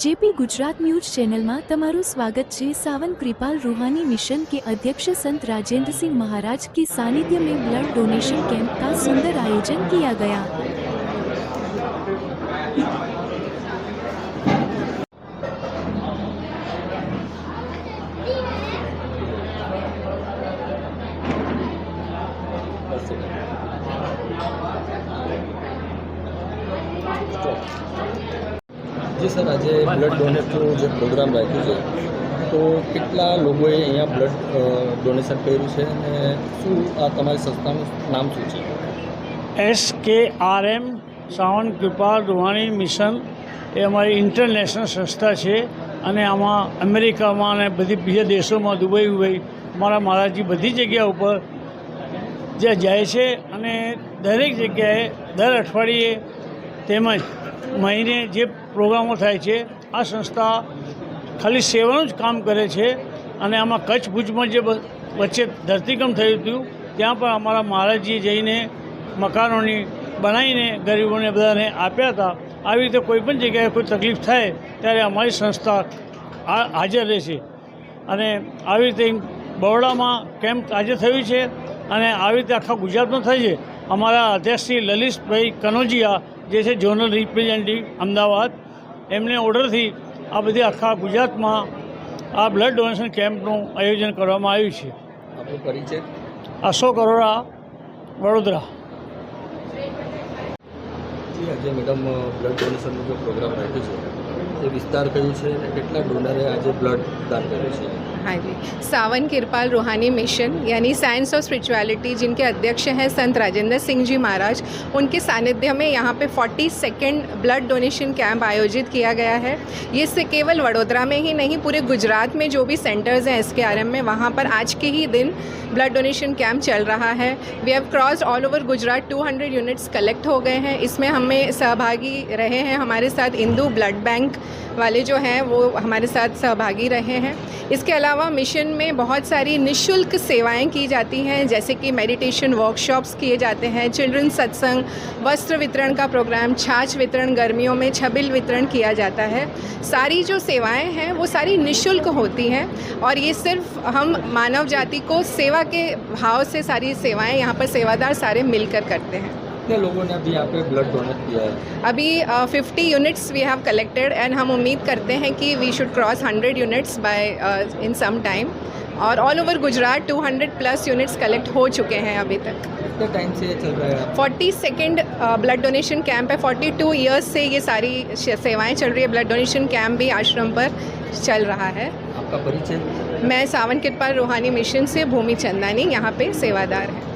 GP Gujarat news channel में તમારું સ્વાગત છે સાવન કૃપાલ રૂહાની મિશન કે અધ્યક્ષ સંત રાજેન્દ્રસિંહ મહારાજ કે સાનિધ્ય મે બ્લડ ડોનેશન કેમ્પ કા સુંદર આયોજન કિયા ગયા જી સર આજે બ્લડ ડોનેટનું જે પ્રોગ્રામ રાખ્યું છે તો કેટલા લોકોએ અહીંયા બ્લડ ડોનેશન કર્યું છે અને શું આ તમારી સંસ્થાનું નામ શું છે S K R M Sawan Kripa Ruhani mission એ અમારી ઇન્ટરનેશનલ સંસ્થા છે અને આમાં અમેરિકામાં અને બધી બીજા દેશોમાં દુબઈ ઉબઈ મારા મહારાજી બધી જગ્યા ઉપર જ્યાં જાય છે અને દરેક જગ્યાએ દર અઠવાડિયે તેમજ મહિને જે પ્રોગ્રામો થાય છે આ સંસ્થા ખાલી સેવાનું જ કામ કરે છે અને આમાં કચ્છ ભુજમાં જે વચ્ચે ધરતીકંપ થયું હતું ત્યાં પણ અમારા મહારાજજીએ જઈને મકાનોની બનાવીને ગરીબોને બધાને આપ્યા હતા આવી રીતે કોઈપણ જગ્યાએ કોઈ તકલીફ થાય ત્યારે અમારી સંસ્થા હાજર રહેશે અને આવી રીતે બરોડામાં કેમ્પ આજે થયું છે અને આવી રીતે આખા ગુજરાતમાં થાય છે અમારા અધ્યક્ષશ્રી લલિતભાઈ કનોજીયા જે છે ઝોનલ રિપ્રેઝેન્ટેટિવ અમદાવાદ એમને ઓર્ડરથી આ બધી આખા ગુજરાતમાં આ બ્લડ ડોનેશન કેમ્પનું આયોજન કરવામાં આવ્યું છે આપણો પરિચય અશોક અરોરા વડોદરા આજે મેડમ બ્લડ ડોનેશનનો જે પ્રોગ્રામ રાખ્યો છે को विस्तार कर્યું છે કેટલા ડોનર આજે બ્લડ ડોનેશન હાઈજી સાવન કિરપાલ રોહાની મિશન યાની સાયન્સ ઓફ スピ રિચ્યુઅલિટી જિનકે અધ્યક્ષ છે સંત રાજенદ્ર સિંહજી મહારાજ ઉનકે સાનિધ્ય મેં યહા પે 42nd બ્લડ ડોનેશન કેમ્પ આયોજિત કિયા ગયા હૈ યે સે કેવલ વડોદરા મેં હી નહીં પૂરે ગુજરાત મેં જો ભી સેન્ટર્સ હે اسકેઆરએમ મેં વહા પર આજ કે હી દિન બ્લડ ડોનેશન કેમ્પ ચલ રહા હૈ we have crossed all over Gujarat 200 units collect હો ગયે હે ઇસમે હમે સહભાગી રહે હે હમારે સાથ инду બ્લડ બેંક बैंक वाले जो हैं वो हमारे साथ सहभागी रहे हैं इसके अलावा मिशन में बहुत सारी निशुल्क सेवाएं की जाती हैं जैसे कि मेडिटेशन वर्कशॉप्स किए जाते हैं चिल्ड्रन सत्संग वस्त्र वितरण का प्रोग्राम छाछ वितरण गर्मियों में छबिल वितरण किया जाता है सारी जो सेवाएं हैं वो सारी निशुल्क होती हैं और ये सिर्फ हम मानव जाति को सेवा के भाव से सारी सेवाएं यहाँ पर सेवादार सारे मिलकर करते हैं कितने लोगों ने अभी यहाँ पे ब्लड डोनेट किया है अभी fifty units we have collected and हम उम्मीद करते हैं कि we should cross hundred units by in some time और all over Gujarat 200 plus units collect हो चुके हैं अभी तक कितने टाइम से ये चल रहा है forty second blood donation camp है फोर्टी टू ईयर्स से ये सारी सेवाएं चल रही है ब्लड डोनेशन कैंप भी आश्रम पर चल रहा है आपका परिचय मैं सावन कृपा रूहानी मिशन से भूमि चंदानी यहाँ पे सेवादार है